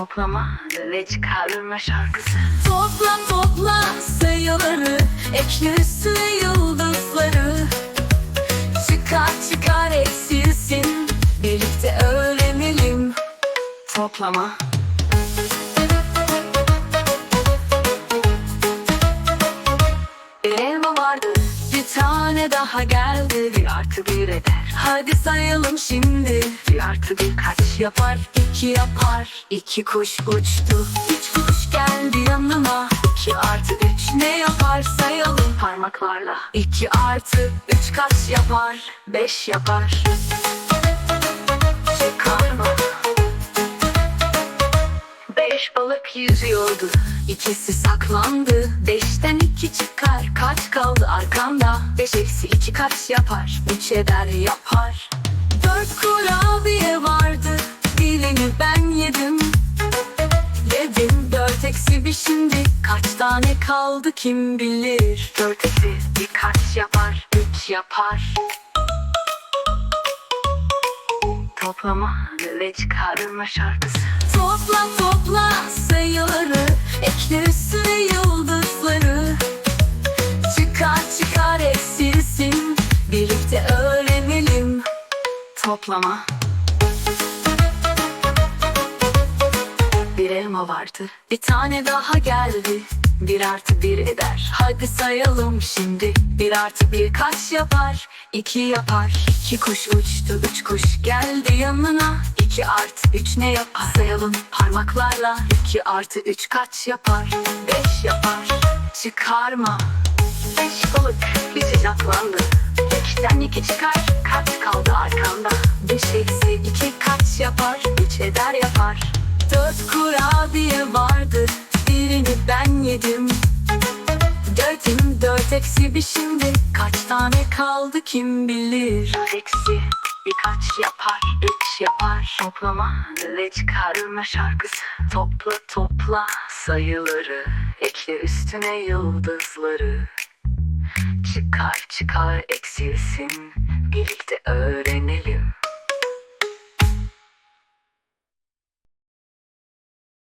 Toplama ve çıkarma şarkısı. Topla topla sayıları Ekle üstüne yıldızları. Çıkar çıkar eksilsin Birlikte öğrenelim. Toplama Bir tane daha geldi Bir artı bir eder. Hadi sayalım şimdi. Bir artı bir kaç yapar? İki yapar. İki kuş uçtu. Üç kuş geldi yanıma. İki artı üç ne yapar? Sayalım. Parmaklarla. İki artı üç kaç yapar? Beş yapar. Çıkarma Beş balık yüzüyordu. İkisi saklandı. Beşten iki kaç yapar Üç eder yapar. Dört kurabiye vardı Birini ben yedim. Yedim dört eksi bir şimdi Kaç tane kaldı kim bilir. Dört eksi birkaç yapar Üç yapar. Toplama ve çıkarma şarkısı. Topla topla sayıları Ekle üstüne yıldızları Birlikte öğrenelim. Toplama. Bir elma vardı Bir tane daha geldi. Bir artı bir eder Hadi sayalım şimdi. Bir artı bir kaç yapar? İki yapar. İki kuş uçtu Üç kuş geldi yanına. İki artı üç ne yapar? Sayalım parmaklarla. İki artı üç kaç yapar? Beş yapar. Çıkarma. Beş balık bir sıcaklandı İkiden iki çıkar Kaç kaldı arkanda? Beş eksi iki kaç yapar Üç eder yapar. Dört kurabiye vardı Birini ben yedim. Dörtüm dört eksi bir şimdi Kaç tane kaldı kim bilir? Eksi birkaç yapar Üç yapar. Toplama ve çıkarma şarkısı. Topla topla sayıları Ekle üstüne yıldızları Çıkar çıkar eksilsin. Birlikte öğrenelim